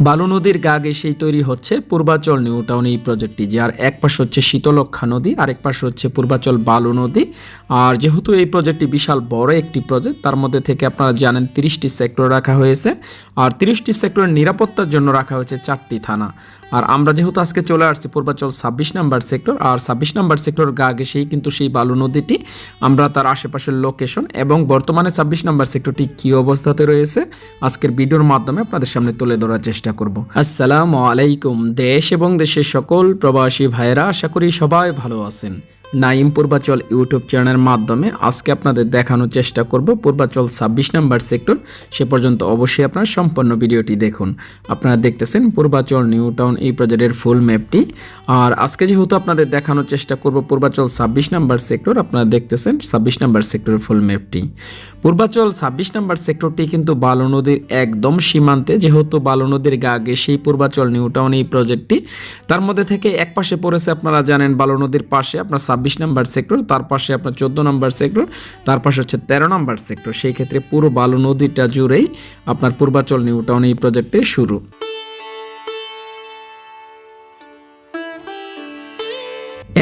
বালু নদীর গা সেই তৈরি হচ্ছে পূর্বাচল নিউ টাউন এই প্রজেক্টটি যার এক পাশে হচ্ছে শীতলক্ষা নদী আর এক পাশে হচ্ছে পূর্বাচল বালু নদী। আর যেহেতু এই প্রজেক্টটি বিশাল বড় একটি প্রজেক্ট, তার মধ্যে থেকে আপনারা জানেন তিরিশটি সেক্টর রাখা হয়েছে। আর তিরিশটি সেক্টরের নিরাপত্তার জন্য রাখা হয়েছে চারটি থানা। আর আমরা যেহেতু আজকে চলে আসছি পূর্বাচল ছাব্বিশ নাম্বার সেক্টর, আর ছাব্বিশ নাম্বার সেক্টর গা গেছেই কিন্তু সেই বালু নদীটি, আমরা তার আশেপাশের লোকেশন এবং বর্তমানে ছাব্বিশ নাম্বার সেক্টরটি কী অবস্থাতে রয়েছে, আজকের ভিডিওর মাধ্যমে আপনাদের সামনে তুলে ধরার চেষ্টা করব। আসসালামু আলাইকুম, দেশ এবং দেশের সকল প্রবাসী ভাইয়েরা, আশা করি সবাই ভালো আছেন। নাইম পূর্বাচল ইউটিউব চ্যানেলের মাধ্যমে আজকে আপনাদের দেখানোর চেষ্টা করব পূর্বাচল ছাব্বিশ নাম্বার সেক্টর। সে পর্যন্ত অবশ্যই আপনারা সম্পূর্ণ ভিডিওটি দেখুন। আপনারা দেখতেছেন পূর্বাচল নিউ টাউন এই প্রজেক্টের ফুল ম্যাপটি। আর আজকে যেহেতু আপনাদের দেখানোর চেষ্টা করব পূর্বাচল ছাব্বিশ নাম্বার সেক্টর, আপনারা দেখতেছেন ছাব্বিশ নাম্বার সেক্টরের ফুল ম্যাপটি। পূর্বাচল ছাব্বিশ নাম্বার সেক্টরটি কিন্তু বালু নদীর একদম সীমান্তে, যেহেতু বালু নদীর গা সেই পূর্বাচল নিউ টাউন এই প্রজেক্টটি। তার মধ্যে থেকে এক পাশে পড়েছে, আপনারা জানেন বালু নদীর পাশে, আপনার ছাব্বিশ নাম্বার সেক্টর, তার পাশে আপনার চোদ্দ নাম্বার সেক্টর, তার পাশে হচ্ছে তেরো নাম্বার সেক্টর। সেই ক্ষেত্রে পুরো বালু নদীটা জুড়েই আপনার পূর্বাচল নিউটাউন এই প্রজেক্টে শুরু।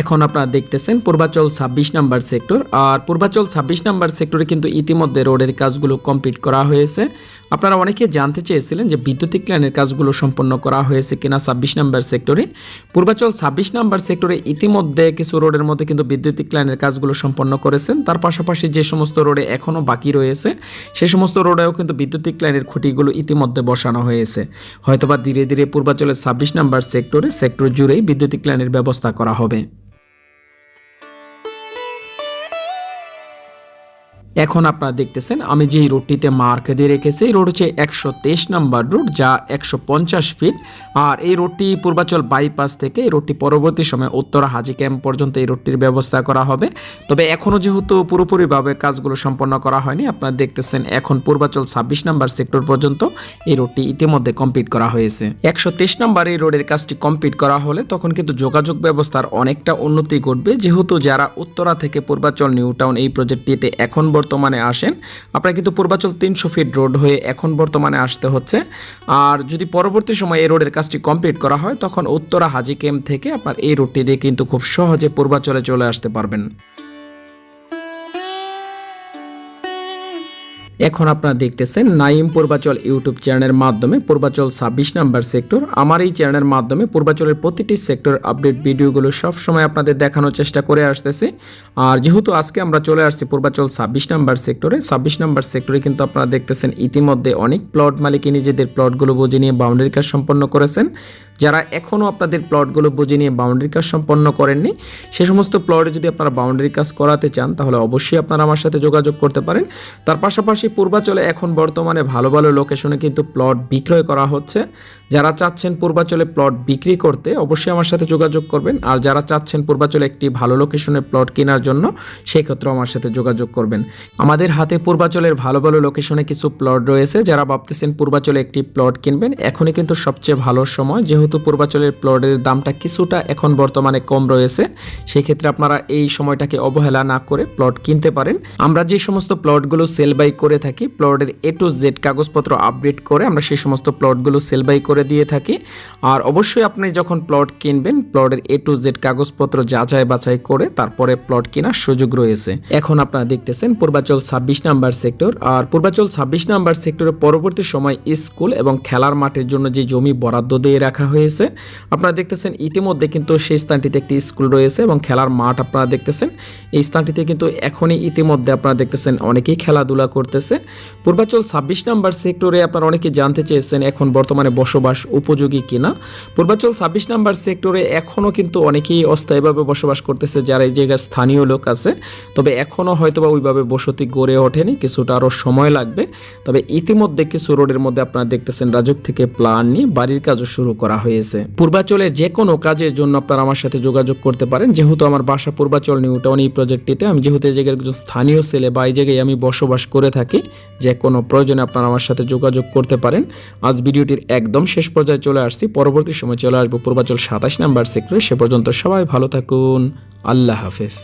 এখন আপনারা দেখতেছেন পূর্বাচল ছাব্বিশ নাম্বার সেক্টর, আর পূর্বাচল ছাব্বিশ নাম্বার সেক্টরে কিন্তু ইতিমধ্যে রোডের কাজগুলো কমপ্লিট করা হয়েছে। আপনারা অনেকে জানতে চেয়েছিলেন যে বিদ্যুতিক লাইনের কাজগুলো সম্পন্ন করা হয়েছে কিনা ছাব্বিশ নাম্বার সেক্টরে। পূর্বাচল ছাব্বিশ নাম্বার সেক্টরে ইতিমধ্যে কিছু রোডের মধ্যে কিন্তু বিদ্যুতিক লাইনের কাজগুলো সম্পন্ন করেছেন। তার পাশাপাশি যে সমস্ত রোডে এখনও বাকি রয়েছে, সে সমস্ত রোডেও কিন্তু বিদ্যুতিক লাইনের খুঁটিগুলো ইতিমধ্যে বসানো হয়েছে। হয়তোবা ধীরে ধীরে পূর্বাচলের ছাব্বিশ নাম্বার সেক্টরে সেক্টর জুড়েই বিদ্যুতিক লাইনের ব্যবস্থা করা হবে। এখন আপনারা দেখতেছেন, আমি যেই রোডটিতে মার্ক দিয়ে রেখেছি, এই রোড হচ্ছে একশো তেইশ নাম্বার রোড, যা একশো পঞ্চাশ ফিট। আর এই রোডটি পূর্বাচল বাইপাস থেকে, এই রোডটি পরবর্তী সময় উত্তরা হাজি ক্যাম্প পর্যন্ত এই রোডটির ব্যবস্থা করা হবে। তবে এখনও যেহেতু পুরোপুরিভাবে কাজগুলো সম্পন্ন করা হয়নি, আপনারা দেখতেছেন এখন পূর্বাচল ছাব্বিশ নাম্বার সেক্টর পর্যন্ত এই রোডটি ইতিমধ্যে কমপ্লিট করা হয়েছে। একশো তেইশ নাম্বার এই রোডের কাজটি কমপ্লিট করা হলে তখন কিন্তু যোগাযোগ ব্যবস্থার অনেকটা উন্নতি ঘটবে। যেহেতু যারা উত্তরা থেকে পূর্বাচল নিউ টাউন এই প্রজেক্টটিতে এখন বর্তমানে আসেন। আপনারা কিন্তু পূর্বাচল তিনশো ফিট রোড হয়ে এখন বর্তমানে আসতে হচ্ছে। আর যদি পরবর্তী সময় এই রোডের কাজটি কমপ্লিট করা হয়, তখন উত্তরা হাজি ক্যাম্প থেকে আপনার এই রোডটি দিয়ে কিন্তু খুব সহজে পূর্বাচলে চলে আসতে পারবেন। এখন আপনারা দেখতেছেন নাইম পূর্বাচল ইউটিউব চ্যানেলের মাধ্যমে পূর্বাচল ছাব্বিশ নাম্বার সেক্টর। আমার এই চ্যানেলের মাধ্যমে পূর্বাচলের প্রতিটি সেক্টর আপডেট ভিডিওগুলো সব সময় আপনাদের দেখানোর চেষ্টা করে আসতেছি। আর যেহেতু আজকে আমরা চলে আসছি পূর্বাচল ছাব্বিশ নাম্বার সেক্টরে, ছাব্বিশ নাম্বার সেক্টরে কিন্তু আপনারা দেখতেছেন ইতিমধ্যে অনেক প্লট মালিকই নিজেদের প্লটগুলো বুঝে নিয়ে বাউন্ডারি কাজ সম্পন্ন করেছেন। যারা এখনও আপনাদের প্লটগুলো বুঝে নিয়ে বাউন্ডারি কাজ সম্পন্ন করেননি, সে সমস্ত প্লটে যদি আপনারা বাউন্ডারি কাজ করাতে চান, তাহলে অবশ্যই আপনারা আমার সাথে যোগাযোগ করতে পারেন। তার পাশাপাশি পূর্বাচলে এখন বর্তমানে ভালো ভালো লোকেশনে কিন্তু প্লট বিক্রয় করা হচ্ছে। যারা চাচ্ছেন পূর্বাচলে প্লট বিক্রি করতে অবশ্যই আমার সাথে যোগাযোগ করবেন। আর যারা চাচ্ছেন পূর্বাচলে একটি ভালো লোকেশনে প্লট কেনার জন্য, সেক্ষেত্রেও আমার সাথে যোগাযোগ করবেন। আমাদের হাতে পূর্বাচলের ভালো ভালো লোকেশনে কিছু প্লট রয়েছে। যারা ভাবতেছেন পূর্বাচলে একটি প্লট কিনবেন, এখনই কিন্তু সবচেয়ে ভালো সময়। যেহেতু পূর্বাচলের প্লটের দামটা কিছুটা এখন বর্তমানে কম রয়েছে, সেক্ষেত্রে আপনারা এই সময়টাকে অবহেলা না করে প্লট কিনতে পারেন। আমরা যে সমস্ত প্লটগুলো সেল বাই করে থাকি প্লটের এ টু জেড কাগজপত্র আপডেট করে আমরা সেই সমস্ত প্লটগুলো সেল বাই করে দিয়ে থাকি। আর অবশ্যই আপনি যখন প্লট কিনবেন প্লটের এ টু জেড কাগজপত্র যাচাই বাছাই করে তারপরে প্লট কেনার সুযোগ রয়েছে। এখন আপনারা দেখতেছেন পূর্বাচল ছাব্বিশ নাম্বার সেক্টর আর পূর্বাচল ছাব্বিশ নাম্বার সেক্টরের পরবর্তী সময় স্কুল এবং খেলার মাঠের জন্য যে জমি বরাদ্দ দিয়ে রাখা হয়েছে, আপনারা দেখতেছেন ইতিমধ্যে কিন্তু সেই স্থানটিতে একটি স্কুল রয়েছে এবং খেলার মাঠ আপনারা দেখতেছেন। এই স্থানটিতে কিন্তু এখনই ইতিমধ্যে আপনারা দেখতেছেন অনেকেই খেলাধুলা করতেছে। পূর্বাচল ছাব্বিশ নাম্বার সেক্টরে আপনারা অনেকে জানতে চেয়েছেন, এখন বর্তমানে বসবাস উপযোগী কিনা। পূর্বাচল ছাব্বিশ নাম্বার সেক্টরে এখনও কিন্তু অনেকেই অস্থায়ীভাবে বসবাস করতেছে, যারা এই জায়গায় স্থানীয় লোক আছে। তবে এখনও হয়তোবা ওইভাবে বসতি গড়ে ওঠেনি, কিছুটা আরও সময় লাগবে। তবে ইতিমধ্যে কিছু রোডের মধ্যে আপনারা দেখতেছেন রাজক থেকে প্ল্যান নিয়ে বাড়ির কাজও শুরু করা হয়েছে। পূর্বাচলের যে কোনো কাজের জন্য আপনারা আমার সাথে যোগাযোগ করতে পারেন। যেহেতু আমার বাসা পূর্বাচল নিউ টাউন এই প্রজেক্টটিতে। আমি যেহেতু এই জায়গার একজন স্থানীয় ছেলে বা এই জায়গায় আমি বসবাস করে থাকি, যে কোনো প্রয়োজনে আপনারা আমার সাথে যোগাযোগ করতে পারেন। আজ ভিডিওটির একদম শেষ পর্যায়ে চলে আসছি। পরবর্তী সময় চলে আসব পূর্বাচল সাতাশ নাম্বার সেক্টরে সে পর্যন্ত সবাই ভালো থাকুন। আল্লাহ হাফেজ।